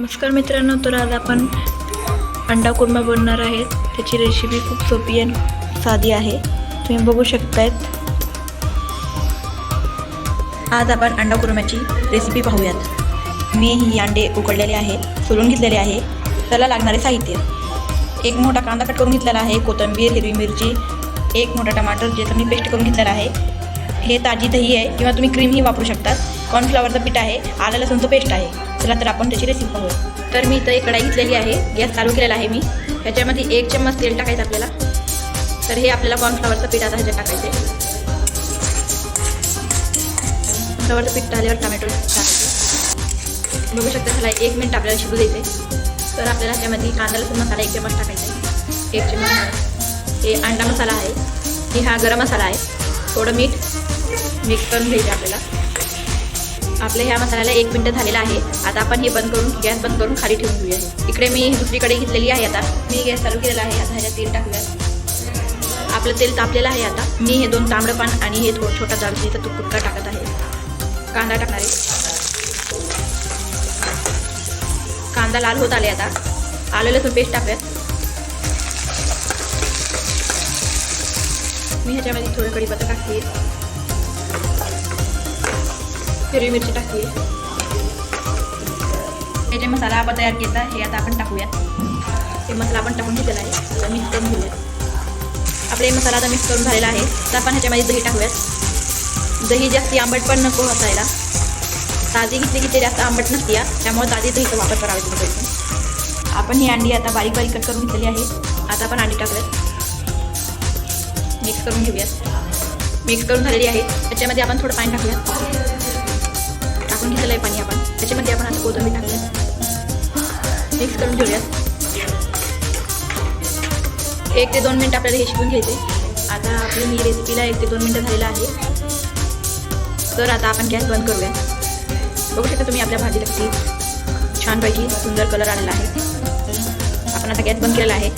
नमस्कार मित्रांनो तर आज आपण अंडा कुर्मा बनणार आहेत त्याची रेसिपी खूप सोपी आणि साधी आहे. तुम्ही बघू शकतायत. आज आपण अंडा कुर्म्याची रेसिपी पाहूयात. मी ही अंडे उकडलेले आहे सोलून घेतलेले आहे. त्याला लागणारे साहित्य. एक मोठा कांदा कट करून घेतलेला आहे कोथिंबीर हिरवी मिरची एक मोठा टमाटर जे तुम्ही पेस्ट करून घेतलेला आहे. हे ताजी दही आहे किंवा तुम्ही क्रीमही वापरू शकतात. कॉर्नफ्लॉवरचं पीठ आहे आलं लसूणचं पेस्ट आहे. चला तर आपण त्याची रेसिपी पाहूया. तर मी इथं एक कढाई घेतलेली आहे गॅस चालू केलेला आहे मी. ह्याच्यामध्ये एक चम्मच तेल टाकायचं आपल्याला. तर हे आपल्याला कॉर्नफ्लॉवरचं पीठ आता ह्याच्यात टाकायचं आहे. कॉर्नफ्लॉवरचं पीठ आल्यावर टमॅटो टाकायचं. बघू शकता त्याला एक मिनिट आपल्याला शिजू द्यायचे तर आपल्याला ह्याच्यामध्ये कांदा लसूण मसाला एक चम्मच टाकायचा आहे. एक चम्मच हे अंडा मसाला आहे. हे हा गरम मसाला आहे. थोडं मीठ मिक्स करून घ्यायचं आपल्याला. आपल्या ह्या मसाल्याला एक मिनटं झालेला आहे. आता आपण हे बंद करून गॅस बंद करून खाली ठेवून घेऊया. इकडे मी दुसरीकडे घेतलेली आहे आता. मी गॅस चालू केलेला आहे. आता ह्याच्यात तेल टाकूया. आपलं तेल तापलेलं आहे आता. मी हे दोन तांबडं पान आणि हे थोडं छोटा दालचिनीचा तुकडा टाकत आहे. कांदा टाकणार आहे. कांदा लाल होत आले आता. आलं लसूण पेस्ट टाकूयात. मी ह्याच्यामध्ये थोडं कढीपत्ता टाकते. हिरवी मिरची टाकते हे जे मसाला आपण तयार केला हे आता आपण टाकूयात हे मसाला आपण टाकून घेतलेला आहे. आता मिक्स करून घेऊयात आपले मसाला आता मिक्स करून झालेला आहे. तर आपण ह्याच्यामध्ये दही टाकूयात. दही जास्ती आंबट पण नको असायला. ताजी घेतली की ते जास्त आंबट नसते या त्यामुळे ताजी दहीचा वापर करावा तुम्ही आपण ही अंडी आता बारीक बारीक कट करून घेतलेली आहे. आता आपण अंडी टाकूयात. मिक्स करून घेऊयात. मिक्स करून झालेली आहे. त्याच्यामध्ये आपण थोडं पाणी टाकूयात. घेतलेलं आहे पाणी आपण त्याच्यामध्ये आपण आता कोथंबीर टाकलं मिक्स करून ठेवूयात एक ते दोन मिनटं आपल्याला हे शिकून घ्यायचे आता आपली ही रेसिपीला एक ते दोन मिनटं झालेलं आहे. तर आता आपण गॅस बंद करूया. बघू शकता तुम्ही आपल्या भाजीला किती छानपैकी सुंदर कलर आलेला आहे. आपण आता गॅस बंद केलेला आहे.